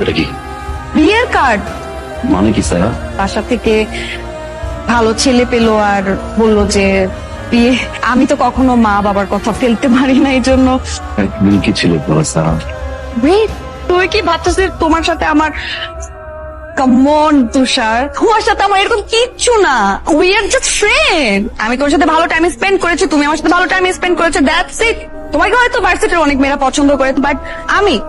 এটা কি? বিয়ের কার্ড মানে কি স্যার বাসা থেকে ভালো ছেলে পেল আর বলল যে বিয়ে আমি তো কখনো মা বাবার কথা ফেলতে পারি না এই জন্য কি ছিল কি ভাবতেছিস তোমার সাথে আমার কমন তুষার। তোমার সাথে আমার এরকম কিচ্ছু না। উই আর জাস্ট ফ্রেন্ড আমি তোমার সাথে ভালো টাইম স্পেন্ড করেছি তুমি আমার সাথে ভালো টাইম স্পেন্ড করেছ দ্যাটস ইট তোমাকে হয়তো ভার্সিটির অনেক মেয়েরা পছন্দ করে বাট আমি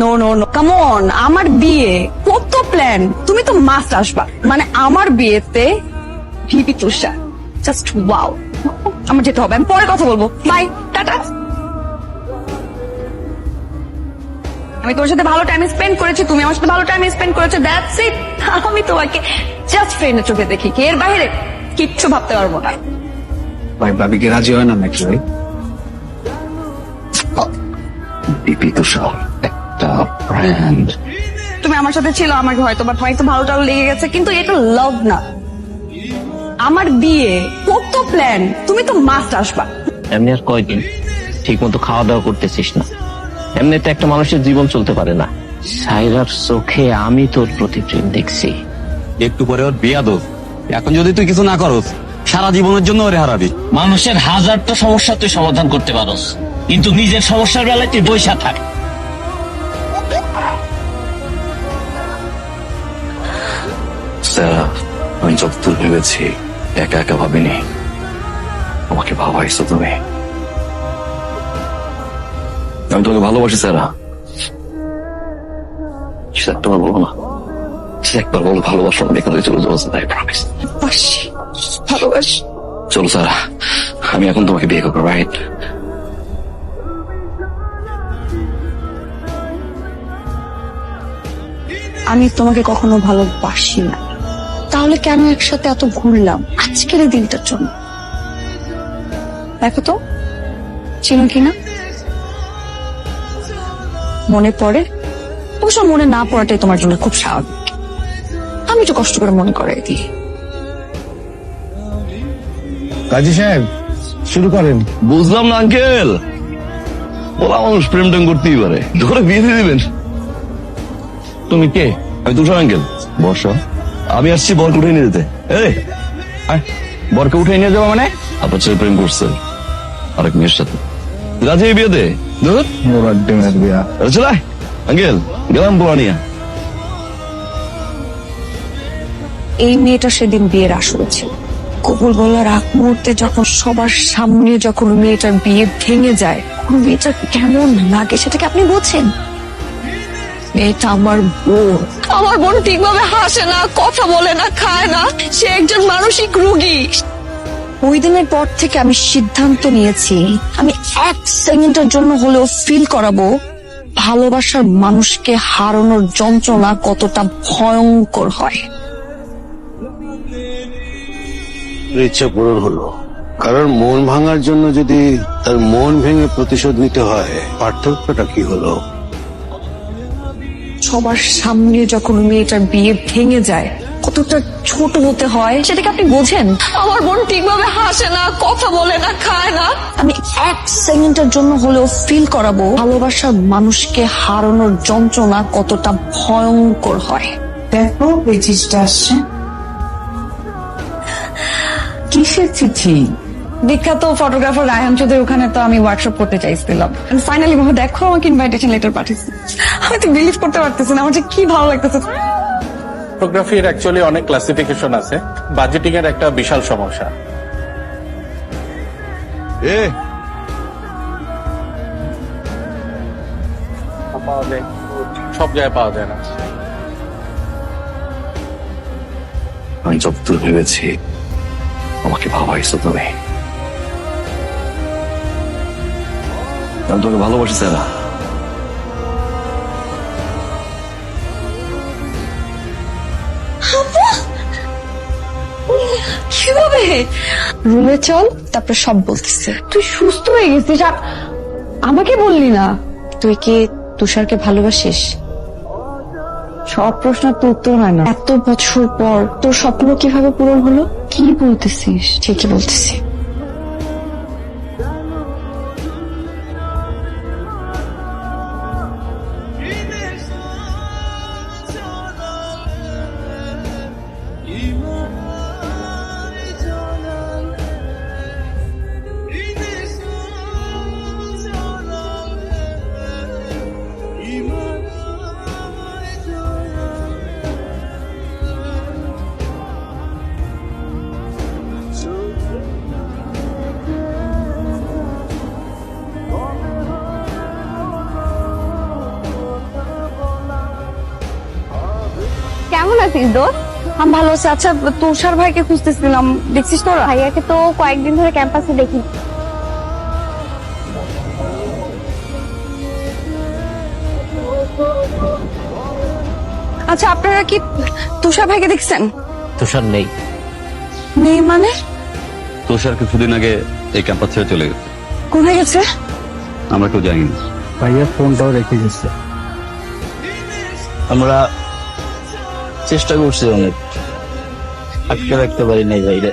নো নো নো কামন আমার বিয়ে। কত প্ল্যান তুমি তো মাস্ট আসবা। মানে আমার বিয়েতে ভিপি তুষার। জাস্ট ওয়াও আমার যেতে হবে। আমি পরে কথা বলব। বাই টাটা আমি তোমার সাথে ভালো টাইম স্পেন্ড করেছি, তুমি আমার সাথে ভালো টাইম স্পেন্ড করেছ দ্যাটস ইট আমি তোমাকে জাস্ট ফ্রেন্ডের চোখে দেখি। কি এর বাইরে? কিচ্ছু ভাবতে পারব না। ভাই ভাবি কি রাজি হয় না নাকি, ভাই? বিপি তুষার। একটা ব্র্যান্ড তুমি আমার সাথে ছিল আমাকে হয়তো বাট হয়তো ভালো টালো লেগে গেছে কিন্তু এটা লাভ না। আমার বিয়ে কত প্ল্যান তুমি তো মাস্ট আসবা। এমনি আর কয়দিন? ঠিক মতো খাওয়া দাওয়া করতেছিস না। এমনিতে একটা মানুষের জীবন চলতে পারে না। সাইরার চোখে আমি তোর প্রতি প্রেম দেখছি। একটু পরে ওর বিয়া দোষ এখন যদি তুই কিছু না করস সারা জীবনের জন্য ওরে হারাবি। মানুষের হাজারটা সমস্যা তুই সমাধান করতে পারস। কিন্তু নিজের সমস্যার বেলায় তুই বৈশা থাক। স্যার আমি যতদূর ভেবেছি একা একা ভাবিনি। আমাকে ভাবাইছো তুমি। আমি তোমাকে ভালোবাসি স্যারা। একবার বলো না। একবার বলো ভালোবাসো আমি এখান থেকে চলে যাব স্যার প্রমিস বাসি ভালোবাসি চলো স্যার আমি এখন তোমাকে বিয়ে করব রাইট আমি তোমাকে কখনো ভালোবাসি না। তাহলে কেন একসাথে এত ঘুরলাম? আজকের এই দিনটার জন্য। দেখো তো ছিল কিনা মনে পড়ে? অবশ্য মনে না পড়াটাই তোমার জন্য খুব স্বাভাবিক। আমি একটু কষ্ট করে মনে করাই দিই। কাজী সাহেব শুরু করেন। বুঝলাম না আঙ্কেল। বলা মানুষ প্রেম টেম করতেই পারে। ধরে বিয়ে দিয়ে দিবেন। তুমি কে? আমি তুষার আঙ্কেল। বর্ষা। আমি আসছি বরকে উঠে নিয়ে যেতে। এই বরকে উঠে নিয়ে যাব মানে? আপনার ছেলে প্রেম করছে। আরেক মেয়ের সাথে। রাজি এই বিয়েতে? ধুর। বিয়া। চলে আঙ্কেল গেলাম এই মেয়েটা সেদিন বিয়ের আসরে ছিল। কবুল বলার আগ মুহূর্তে যখন সবার সামনে যখন মেয়েটার বিয়ে ভেঙে যায় মেয়েটা কেমন লাগে সেটাকে আপনি বোঝেন? মেয়েটা আমার বোন। আমার বোন ঠিকভাবে হাসে না, কথা বলে না, খায় না। সে একজন মানসিক রোগী। ওই দিনের পর থেকে আমি সিদ্ধান্ত নিয়েছি, আমি এক সেকেন্ডের জন্য হলেও ফিল করাবো, ভালোবাসার মানুষকে হারানোর যন্ত্রণা কতটা ভয়ঙ্কর হয়। ইচ্ছা পূরণ হলো। কারণ মন ভাঙার জন্য যদি তার মন ভেঙে প্রতিশোধ নিতে হয়, পার্থক্যটা কি হলো? সবার সামনে যখন মেয়েটার বিয়ে ভেঙে যায় কতটা ছোট হতে হয় সেটাকে আপনি বোঝেন? আমার বোন ঠিকভাবে হাসে না কথা বলে না খায় না। আমি এক সেকেন্ডের জন্য হলেও ফিল করাবো ভালোবাসার মানুষকে হারানোর যন্ত্রণা কতটা ভয়ঙ্কর হয়। দেখো এই চিঠিটা আসছে। কিসের চিঠি? বিখ্যাত ফটোগ্রাফার রায়হান চৌধুরী ওখানে তো আমি ওয়ার্কশপ করতে চাইছিলাম ফাইনালি বাবা দেখো আমাকে ইনভাইটেশন লেটার পাঠিয়েছে। আমি তো বিলিভ করতে পারতেছি না আমার যে কি ভালো লাগতেছে। ফটোগ্রাফির অ্যাকচুয়ালি অনেক ক্লাসিফিকেশন আছে। বাজেটিং এর একটা বিশাল সমস্যা। এ। পাওয়া যায় সব জায়গায় পাওয়া যায় না। আমি যতদূর ভেবেছি আমাকে ভাবাইছো তুমি। আমি তোমাকে ভালোবাসি স্যারা। কীভাবে? রুমে চল তারপর সব বলতেছে। তুই সুস্থ হয়ে গেছিস আর আমাকে বললি না? তুই কি তুষারকে ভালোবাসিস? সব প্রশ্ন তো উত্তর হয় না। এত বছর পর তোর স্বপ্ন কীভাবে পূরণ হলো? কি বলতেছিস? ঠিকই বলতেছি। আছিস দোস্ত আমি ভালো আছি। আচ্ছা তুষার ভাইকে খুঁজতেছিলাম। দেখছিস তোরা? ভাইয়াকে তো কয়েকদিন ধরে ক্যাম্পাসে দেখি। আচ্ছা আপনারা কি তুষার ভাইকে দেখছেন? তুষার নেই। নেই মানে? তুষার কিছুদিন আগে এই ক্যাম্পাস ছেড়ে চলে গেছে। কোথায় গেছে? আমরা কেউ জানি না ভাইয়া ফোনটাও রেখে গেছে। আমরা চেষ্টা করছি অনেক। আটকে রাখতে পারি নাই ভাইরে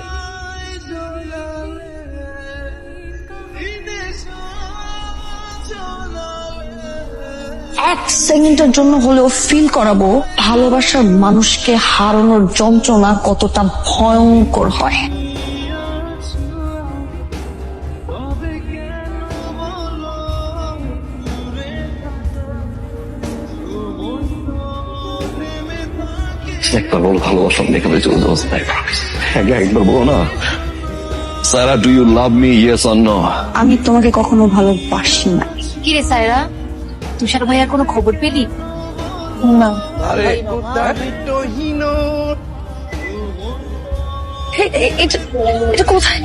এক সেকেন্ডের জন্য হলেও ফিল করাবো, ভালোবাসার মানুষকে হারানোর যন্ত্রণা কতটা ভয়ঙ্কর হয়। একবার বল ভালোবাসলাম এখানে চলে যাব আগে একবার বলো না। Sara do you love me yes or no আমি তোমাকে কখনো ভালোবাসি না। কি রে সাইরা তুষার ভাইয়ার কোনো খবর পেলি? না। এটা কোথায়?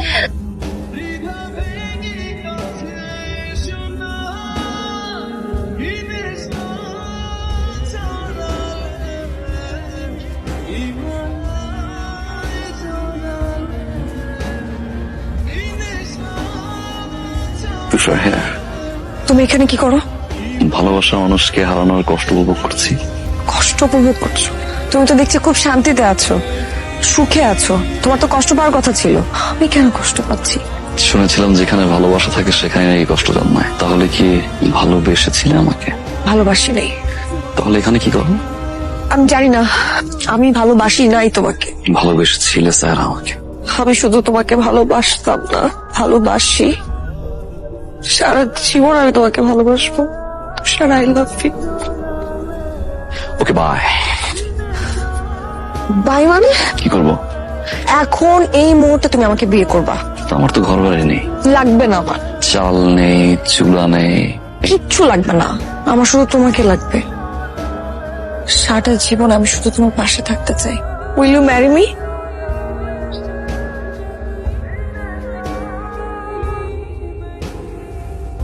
তুষার হ্যাঁ। তুমি এখানে কি করো? ভালোবাসা মানুষকে হারানোর কষ্ট উপভোগ করছি। কষ্ট উপভোগ করছ? তুমি তো দেখছি খুব শান্তিতে আছো সুখে আছো। তোমার তো কষ্ট পাওয়ার কথা ছিল। আমি কেন কষ্ট পাচ্ছি? শুনেছিলাম যেখানে ভালোবাসা থাকে সেখানে এই কষ্ট জন্মায়। তাহলে কি ভালোবেসেছিলে আমাকে? ভালোবাসি নেই। তাহলে এখানে কি করো? আমি জানি না। আমি ভালোবাসি নাই তোমাকে। ভালোবেসেছিলে স্যার আমাকে। আমি শুধু তোমাকে ভালোবাসতাম না। ভালোবাসি। সারা জীবন আমি তোমাকে ভালোবাসবো। Sara I love you okay bye bye মানে? কি করব? এখন এই মুহূর্তে তুমি আমাকে বিয়ে করবা। তো আমার তো ঘর বাড়ি নেই। লাগবে না আমার। চাল নেই চুলা নেই। কিচ্ছু লাগবে না। আমার শুধু তোমাকে লাগবে। সারাটা জীবন আমি শুধু তোমার পাশে থাকতে চাই। Will you marry me